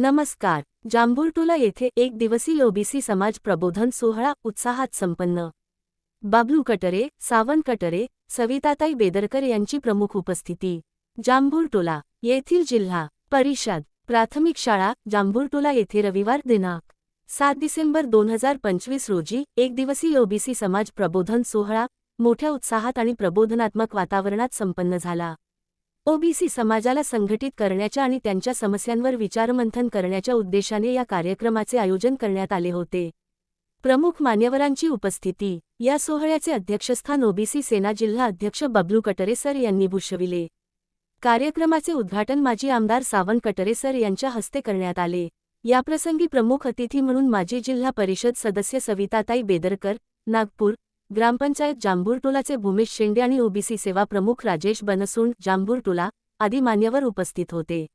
नमस्कार. जांभुरटोला येथे एक दिवसीय ओबीसी समाज प्रबोधन सोहळा उत्साहात संपन्न. बाबलू कटरे सावन कटरे सविताताई बेदरकर यांची प्रमुख उपस्थिती. जांभुरटोला येथील जिल्हा परिषद प्राथमिक शाळा जांभुरटोला येथे रविवार दिनांक सात डिसेंबर दोन हजार पंचवीस रोजी एक दिवसीय ओबीसी समाज प्रबोधन सोहळा मोठ्या उत्साहात आणि प्रबोधनात्मक वातावरणात संपन्न झाला. ओबीसी समाजाला संघटित करण्याच्या आणि त्यांच्या समस्यांवर विचारमंथन करण्याच्या उद्देशाने या कार्यक्रमाचे आयोजन करण्यात आले होते. प्रमुख मान्यवरांची उपस्थिती या सोहळ्याचे अध्यक्षस्थान ओबीसी सेना जिल्हा अध्यक्ष बबलू कटरे सर यांनी भूषविले. कार्यक्रमाचे उद्घाटन माजी आमदार सावंत कटरे सर यांच्या हस्ते करण्यात आले. याप्रसंगी प्रमुख अतिथी म्हणून माजी जिल्हा परिषद सदस्य सविताताई बेदरकर नागपूर ग्रामपंचायत जांभूरटोलाचे भूमेश शेंडे आणि ओबीसी सेवा प्रमुख राजेश बनसुंड जांभूरटोला आदी मान्यवर उपस्थित होते.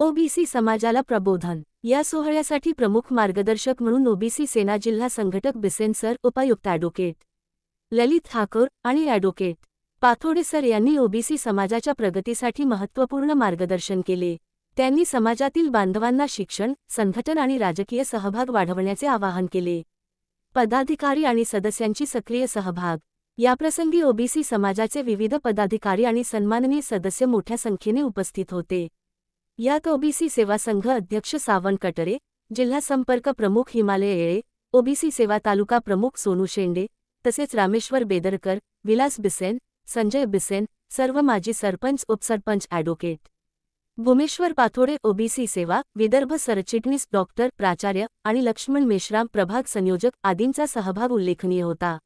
ओबीसी समाजाला प्रबोधन. या सोहळ्यासाठी प्रमुख मार्गदर्शक म्हणून ओबीसी सेना जिल्हा संघटक बिसेन सर उपायुक्त ॲडव्होकेट ललित ठाकूर आणि ॲडव्होकेट पाथोडे सर यांनी ओबीसी समाजाच्या प्रगतीसाठी महत्त्वपूर्ण मार्गदर्शन केले. त्यांनी समाजातील बांधवांना शिक्षण संघटन आणि राजकीय सहभाग वाढवण्याचे आवाहन केले. पदाधिकारी आणि सदस्यांची सक्रिय सहभाग. याप्रसंगी ओबीसी समाजाचे विविध पदाधिकारी आणि सन्माननीय सदस्य मोठ्या संख्येने उपस्थित होते. यात ओबीसी सेवा संघ अध्यक्ष सावंत कटरे जिल्हा संपर्क प्रमुख हिमालय येळे ओबीसी सेवा तालुका प्रमुख सोनू शेंडे तसेच रामेश्वर बेदरकर विलास बिसेन संजय बिसेन सर्व माजी सरपंच उपसरपंच ॲडव्होकेट भूमेश्वर पाथोडे ओबीसी सेवा विदर्भ सरचिटणीस डॉक्टर प्राचार्य आणि लक्ष्मण मेश्राम प्रभाग संयोजक आदींचा सहभाग उल्लेखनीय होता.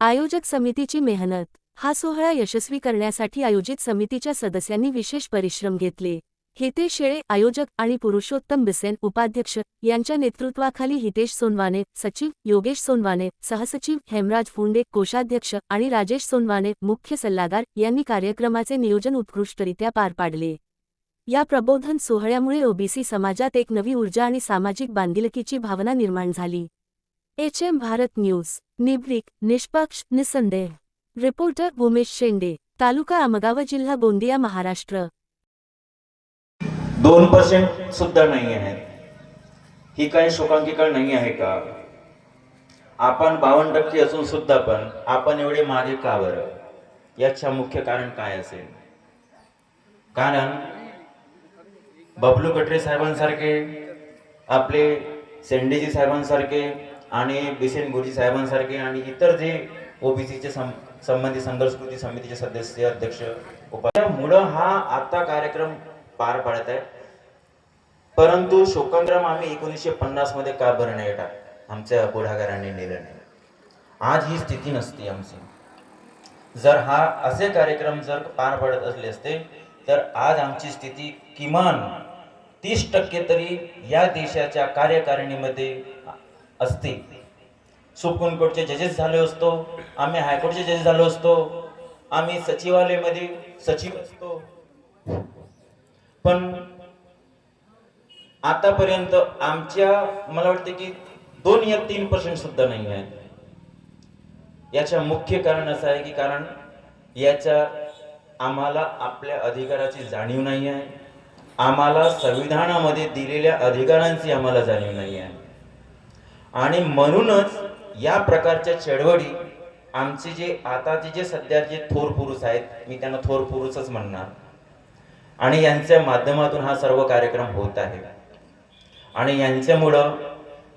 आयोजक समितीची मेहनत हा सोहळा यशस्वी करण्यासाठी आयोजित समितीच्या सदस्यांनी विशेष परिश्रम घेतले. हितेश शेळे आयोजक आणि पुरुषोत्तम बिसेन उपाध्यक्ष यांच्या नेतृत्वाखाली हितेश सोनवाने सचिव योगेश सोनवाने सहसचिव हेमराज फुंडे कोषाध्यक्ष आणि राजेश सोनवाने मुख्य सल्लागार यांनी कार्यक्रमाचे नियोजन उत्कृष्टरित्या पार पाडले. या प्रबोधन सोहळ्यामुळे ओबीसी समाजात एक नवी ऊर्जा आणि सामाजिक बांधिलकीची भावना निर्माण झाली. एच एम भारत न्यूज निब्रिक निष्पक्ष निसंदेह. रिपोर्टर भूमेश शेंडे तालुका आमगाव जिल्हा गोंदिया महाराष्ट्र. दोन पर्सेंट सुद्धा नाही आहेत ही काही शोकांकिका नाही आहे का? आपण बावन्न टक्के असून सुद्धा पण आपण एवढे मागे का बरं? याच्या मुख्य कारण काय असेल? कारण बबलू कटरे साहेबांसारखे आपले सेंडेजी साहेबांसारखे आणि बिसेन गुरुजी साहेबांसारखे आणि इतर जे ओबीसीचे संबंधित संघर्ष कृती समितीचे सदस्य अध्यक्ष उपाध्यामुळं हा आता कार्यक्रम पार पाडत आहे. परंतु शोकांग्राम आम्ही एकोणीसशे पन्नासमध्ये का बरं नाही टाक आमच्या पुढाकाराने नेलं नाही. आज ही स्थिती नसती आमची. जर हा असे कार्यक्रम जर पार पडत असले असते तर आज आमची स्थिती किमान तीस टक्के तरी या देशाच्या कार्यकारिणीमध्ये असते. सुप्रीम कोर्टचे जजेस झालो असतो आम्ही हायकोर्टचे जजेस झालो असतो आम्ही सचिवालयमध्ये सचिव असतो. पण आतापर्यंत आमच्या मला वाटते की दोन या तीन पर्सेंट सुद्धा नाही आहेत. याच्या मुख्य कारण असं आहे की कारण याच्या आम्हाला आपल्या अधिकाराची जाणीव नाही आहे. आम्हाला संविधानामध्ये दिलेल्या अधिकारांची आम्हाला जाणीव नाही आहे. आणि म्हणूनच या प्रकारच्या चळवळी आमचे जे आताचे जे सध्या जे थोर पुरुष आहेत मी त्यांना थोर पुरुषच म्हणणार. आणि यांच्या माध्यमातून हा सर्व कार्यक्रम होत आहे. आणि यांच्यामुळं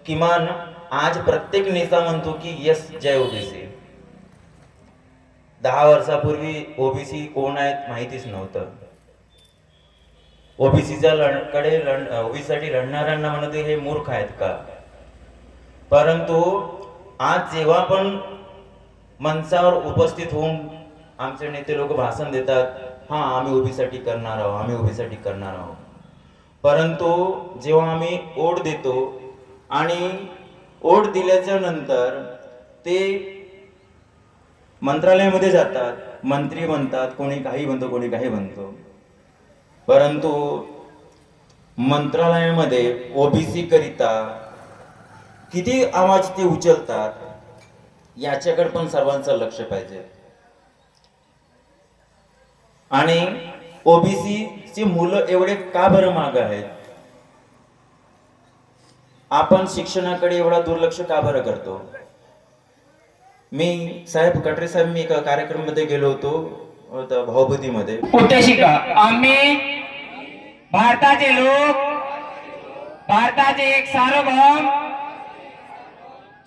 किमान आज प्रत्येक नेता म्हणतो की यस जय ओबीसी. दहा वर्षापूर्वी ओबीसी कोण आहेत माहितीच नव्हतं. ओबीसीच्या लढकडे लढ ओबीसीसाठी लढणाऱ्यांना म्हणते हे मूर्ख आहेत का? परंतु आज जेव्हा पण मंचावर उपस्थित होऊन आमचे नेते लोक भाषण देतात हा आम्ही उभीसाठी करणार आहोत आम्ही उभीसाठी करणार आहोत. परंतु जेव्हा आम्ही ओढ देतो आणि ओढ दिल्याच्या नंतर ते मंत्रालयामध्ये जातात मंत्री बनतात कोणी काही बनतो कोणी काही बनतो. परंतु मंत्रालयामध्ये ओबीसी करिता किती आवाज ते उचलतात याच्याकडे पण सर्वांचं लक्ष पाहिजे. आणि ओबीसी ची मुलं एवढे का बरं माग आहेत? आपण शिक्षणाकडे एवढा दुर्लक्ष का बरं करतो? मी साहेब कटरे साहेब मी एका कार्यक्रमामध्ये गेलो होतो अ, त- शिका? आम्ही भारताचे लोक भारताचे एक सार्वभौम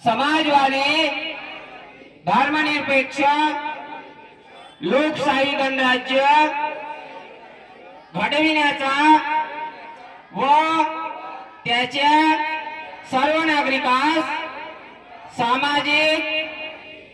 समाजवादी धर्मनिरपेक्ष लोकशाही गणराज्य घडविण्याचा व त्याच्या सर्व नागरिकांस सामाजिक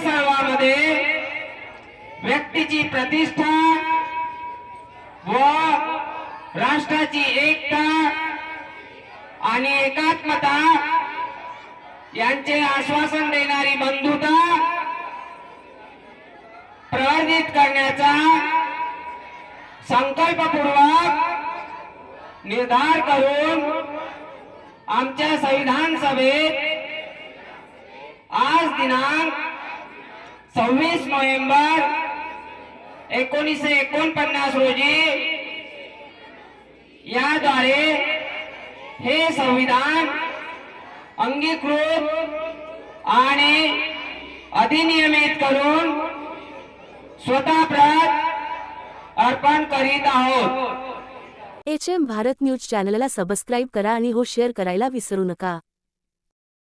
त्या व्यक्तीची प्रतिष्ठा व राष्ट्राची एकता आणि एकात्मता यांचे आश्वासन देणारी बंधुता प्रवर्धित करण्याचा संकल्पपूर्वक निर्धार करून आमच्या संविधान सभेत आज दिनांक सव्वीस नोव्हेंबर एकोणीसशे एकोणपन्नास रोजी याद्वारे हे संविधान अंगीकृत आणि अधिनियमित करून स्वतः प्रत अर्पण करीत आहोत. एच एम भारत न्यूज चॅनलला सबस्क्राईब करा आणि हो शेअर करायला विसरू नका.